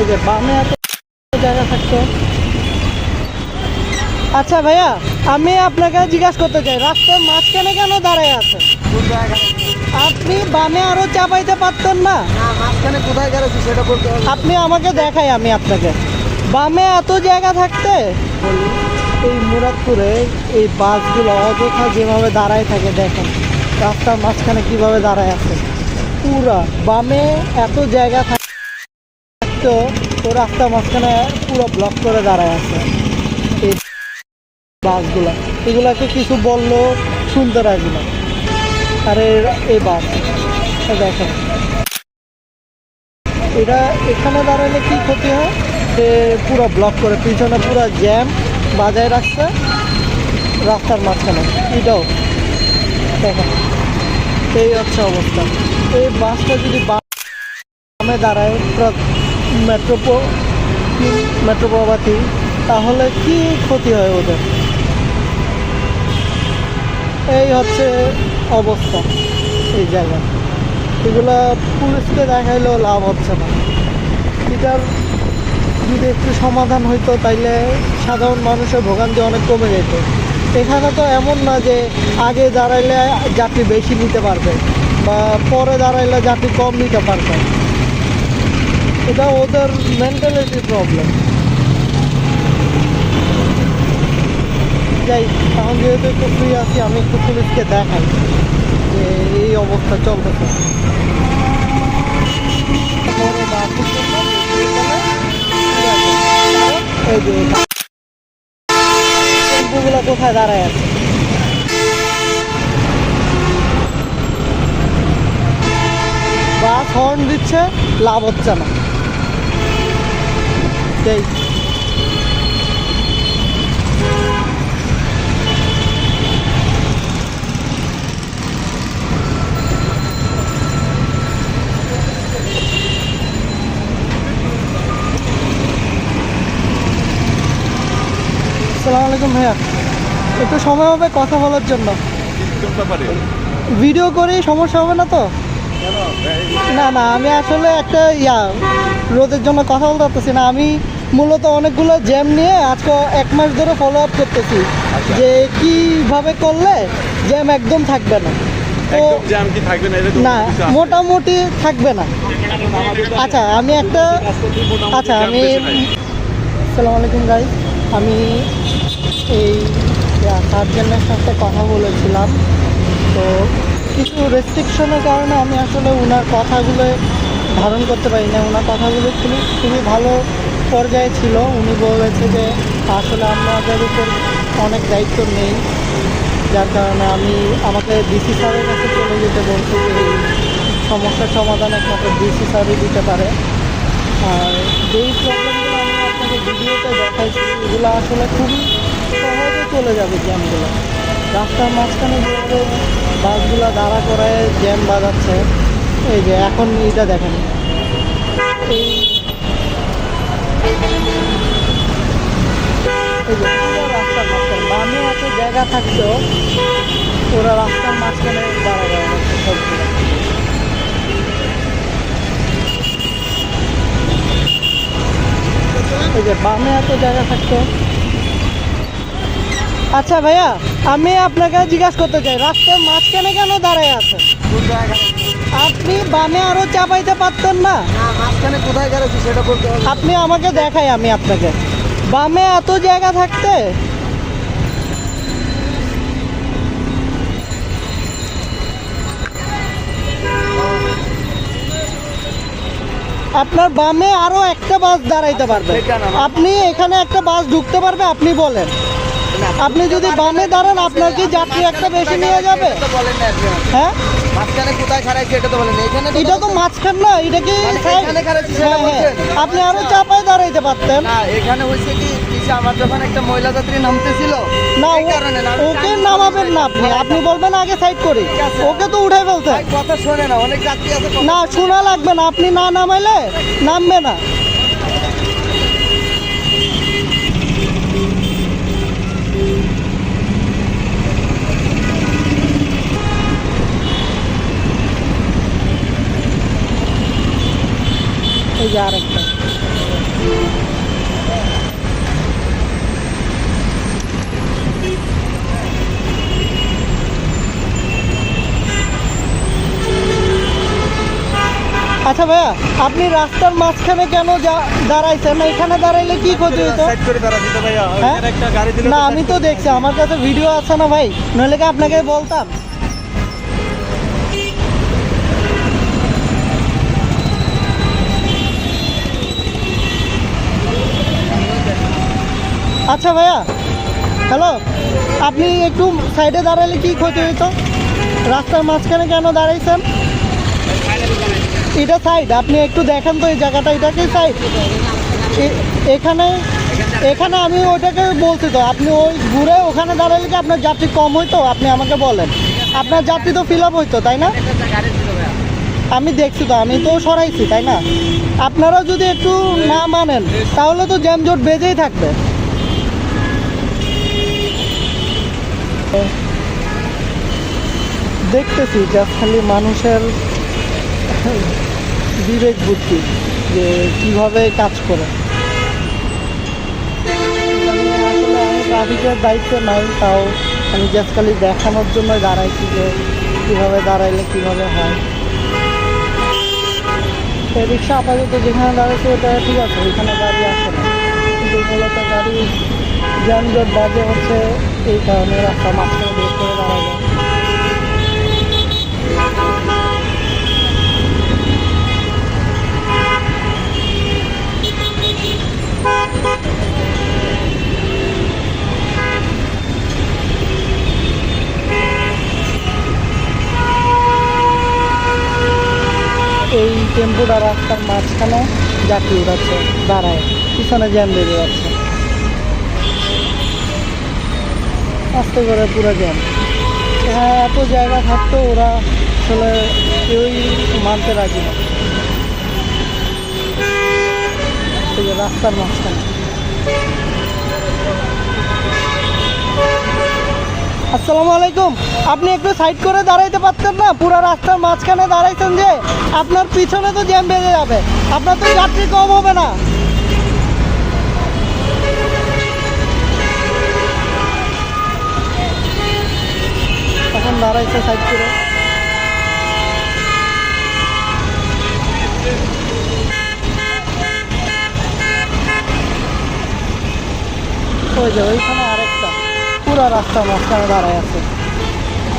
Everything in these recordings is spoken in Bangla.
এই যে বামে এত জায়গা থাকতো আচ্ছা ভাইয়া আমি আপনাকে জিজ্ঞাসা করতে চাই রাস্তার মাঝখানে কেন দাঁড়ায় আছে? আপনি বামে আরও চাপাইতে পারতেন না? না মাঝখানে কোথায় গেলেছি সেটা বলতে আপনি আমাকে দেখাই আমি আপনাকে। বামে এত জায়গা থাকতে এই মুরাদপুরে এই বাসগুলো অযথা যেভাবে দাঁড়ায় থাকে দেখেন রাস্তার মাঝখানে কীভাবে দাঁড়ায় আছে। পুরা বামে এত জায়গা থাকতো তো রাস্তার মাঝখানে পুরো ব্লক করে দাঁড়ায় আছে। এই বাসগুলো। এগুলাকে কিছু বলল শুনতে রাজি না। আর এই বাস দেখেন। এটা এখানে দাঁড়ালে কি ক্ষতি হয়? সে পুরো ব্লক করে, পিছনে পুরো জ্যাম বাজায় রাখছে রাস্তার মাঝখানে। এটাও। দেখেন। এই হচ্ছে অবস্থা। এই বাসটা যদি বামে দাঁড়ায় মেট্রোপো মেট্রোপোবাতি তাহলে কি ক্ষতি হয় ওদের? এই হচ্ছে অবস্থা এই জায়গা। এগুলা পুলিশকে দেখাইলেও লাভ হচ্ছে না। এটার যদি একটু সমাধান হইতো, তাইলে সাধারণ মানুষের ভোগান্তি অনেক কমে যেত। এখানে তো এমন না যে আগে দাঁড়াইলে যাত্রী বেশি নিতে পারবে, বা পরে দাঁড়াইলে যাত্রী কম নিতে পারবে। এটা ওদের মেন্টালিটি প্রবলেম যাই, এখন যেহেতু একটু ফ্রি আছি, আমি একটু পুলিশকে দেখাই যে এই অবস্থা চলতেছে। এই কোথায় দাঁড়ায় আছে? বাস হর্ন দিচ্ছে, লাভ হচ্ছে না। সেই আসসালামু আলাইকুম ভাইয়া। একটু সময় হবে কথা বলার জন্য। ভিডিও করি সমস্যা হবে না তো? না না আমি আসলে একটা ইয়া রোদের জন্য কথা বলতে পারতেছি না। আমি মূলত অনেকগুলো জ্যাম নিয়ে আজকে এক মাস ধরে ফলো আপ করতেছি। আচ্ছা। যে কীভাবে করলে জ্যাম একদম থাকবে না। তো না? মোটামুটি থাকবে না। আচ্ছা আমি একটা আচ্ছা আমি আসসালামু আলাইকুম গাই আমি এই সার্জেনের সাথে কথা বলেছিলাম। তো কিছু রেস্ট্রিকশনের কারণে আমি আসলে ওনার কথাগুলো ধারণ করতে পারি না। ওনার কথাগুলো খুবই খুবই ভালো পর্যায়ে ছিল, উনি বলেছে যে আসলে আমাদের উপর অনেক দায়িত্ব নেই। যার কারণে আমি আমাকে ডিসি স্যারের কাছে চলে যেতে বলছি যে সমস্যার সমাধান একমাত্র ডিসি স্যারই দিতে পারে। আর যেই প্রবলেমগুলো আমি আপনাকে ভিডিওতে দেখাইছি, এগুলো আসলে খুবই সহজে চলে যাবে জ্যামগুলো। রাস্তার মাঝখানে যেভাবে বাসগুলো দাঁড়া করায় জ্যাম বাজাচ্ছে, এই যে এখন এইটা দেখেন। এই যে পুরো রাস্তার মাঝখানে বামে এত জায়গা থাকতেও ওরা রাস্তার মাঝখানে দাঁড়া দাঁড়া সবগুলো। এই যে বামে এত জায়গা থাকতো। আচ্ছা ভাইয়া আমি আপনাকে জিজ্ঞাসা করতে চাই রাস্তার মাঝখানে কেন দাঁড়ায় আছে? আপনি বামে আরও চাপাইতে পারতেন না? মাঝখানে কোথায় গেলেছি সেটা হবে। আপনি আমাকে দেখাই আমি আপনাকে। বামে এত জায়গা থাকতে আপনার বামে আরও একটা বাস দাঁড়াইতে পারবে। আপনি এখানে একটা বাস ঢুকতে পারবে আপনি বলেন। আপনি যদি বামে দাঁড়ান আপনার কি যাত্রী একটা বেশি নিয়ে যাবে। হ্যাঁ? এটা তো বলেন না। এটা মাঝখান না এটা কি মানে হ্যাঁ, হ্যাঁ। আপনি আরও চাপায় দাঁড়াইতে পারতেন। এখানে হয়েছে কি আমার যখন একটা মহিলা যাত্রী নামতেছিল না কারণে না, ওকে নামাবেন না আপনি। আপনি বলবেন আগে সাইড করি। ওকে তো উঠে ভাই, কথা শোনে না অনেক যাত্রী আছে না শোনে শোনা লাগবে না আপনি না নামাইলে নামবে না। এই যে আরেকটা। আচ্ছা ভাইয়া আপনি রাস্তার মাঝখানে কেন দাঁড়াইছেন? এখানে দাঁড়াইলে কি ক্ষতি হতো হ্যাঁ? না আমি তো দেখছি আমার কাছে ভিডিও আছে না ভাই। নইলে কি আপনাকে বলতাম? আচ্ছা ভাইয়া হ্যালো আপনি একটু সাইডে দাঁড়ালে কি ক্ষতি হতো রাস্তার মাঝখানে কেন দাঁড়াইছেন? এটা সাইড আপনি একটু দেখেন তো এই জায়গাটা এটা কি সাইড এখানে এখানে আমি ওইটাকে বলছি তো, আপনি ওই ঘুরে ওখানে দাঁড়ালে কি আপনার যাত্রী কম হইতো? আপনি আমাকে বলেন। আপনার যাত্রী তো ফিল আপ হইতো, তাই না? আমি দেখছি তো, আমি তো সরাইছি, তাই না? আপনারাও যদি একটু না মানেন, তাহলে তো জ্যামজট বেজেই থাকবে। দেখতেছি জাস্ট খালি মানুষের বিবেক বুদ্ধি যে কীভাবে কাজ করে। আসলে ট্রাফিকের দায়িত্ব নাই, তাও আমি জাস্ট খালি দেখানোর জন্য দাঁড়াইছি যে কীভাবে দাঁড়াইলে কীভাবে হয়। রিক্সা আপাতত যেখানে দাঁড়াইছে ওটা ঠিক আছে, ওইখানে গাড়ি আসে না। কিন্তু মূলত গাড়ি যানজট বাজে হচ্ছে এই কারণে রাস্তা মাঝখানে বের করে দাঁড়ায় টেম্পুটা রাস্তার মাঝখানে যাত্রী উঠাচ্ছে দাঁড়ায়, পিছনে জ্যাম বেড়ে যাচ্ছে। আস্তে করে পুরো জ্যাম। হ্যাঁ এত জায়গা থাকতো ওরা আসলে কেউই মানতে রাজি না। রাস্তার মাঝখানে। আসসালামু আলাইকুম। আপনি একটু সাইড করে দাঁড়াইতে পারতেন না? পুরো রাস্তার মাঝখানে দাঁড়াইছেন যে আপনার পিছনে তো জ্যাম বেজে যাবে। আপনার তো যাত্রী কম হবে না। তখন দাঁড়াইছে সাইড করে। ওই যে ওইখানে পুরো রাস্তার মাঝখানে দাঁড়ায় আছে।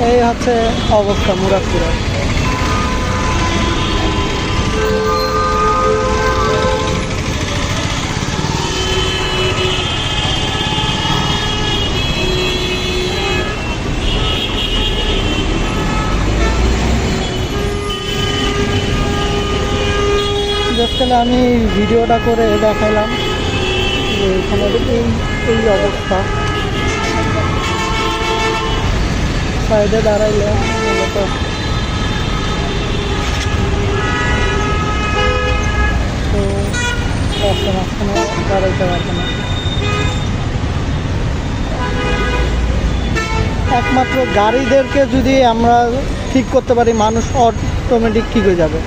এই হচ্ছে অবস্থা মুরাদপুরের আমি ভিডিওটা করে দেখালাম যে এখানে এই এই অবস্থা। সাইডে দাঁড়াইলে মূলত তো দাঁড়াইতে পারবে না একমাত্র গাড়িদেরকে যদি আমরা ঠিক করতে পারি, মানুষ অটোমেটিক ঠিক হয়ে যাবে।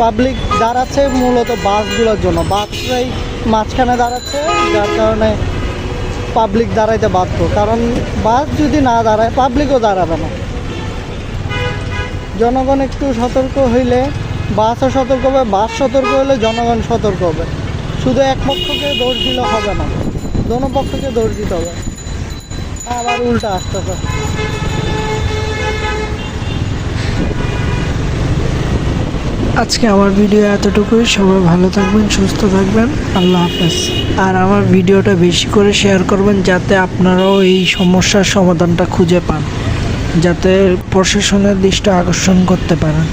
পাবলিক দাঁড়াচ্ছে, মূলত বাসগুলোর জন্য। বাসরাই মাঝখানে দাঁড়াচ্ছে, যার কারণে পাবলিক দাঁড়াইতে বাধ্য। কারণ বাস যদি না দাঁড়ায় পাবলিকও দাঁড়াবে না। জনগণ একটু সতর্ক হইলে, বাসও সতর্ক হবে, বাস সতর্ক হলে জনগণ সতর্ক হবে। শুধু এক পক্ষকে দোষ দিলে হবে না, দোনো পক্ষকে দোষ দিতে হবে। আবার উল্টা আসতেছে। আজকে আমার ভিডিও এতটুকুই। সবাই ভালো থাকবেন, সুস্থ থাকবেন। আল্লাহ হাফেজ। আর আমার ভিডিওটা বেশি করে শেয়ার করবেন যাতে আপনারাও এই সমস্যার সমাধানটা খুঁজে পান, যাতে প্রশাসনের দৃষ্টি আকর্ষণ করতে পারেন।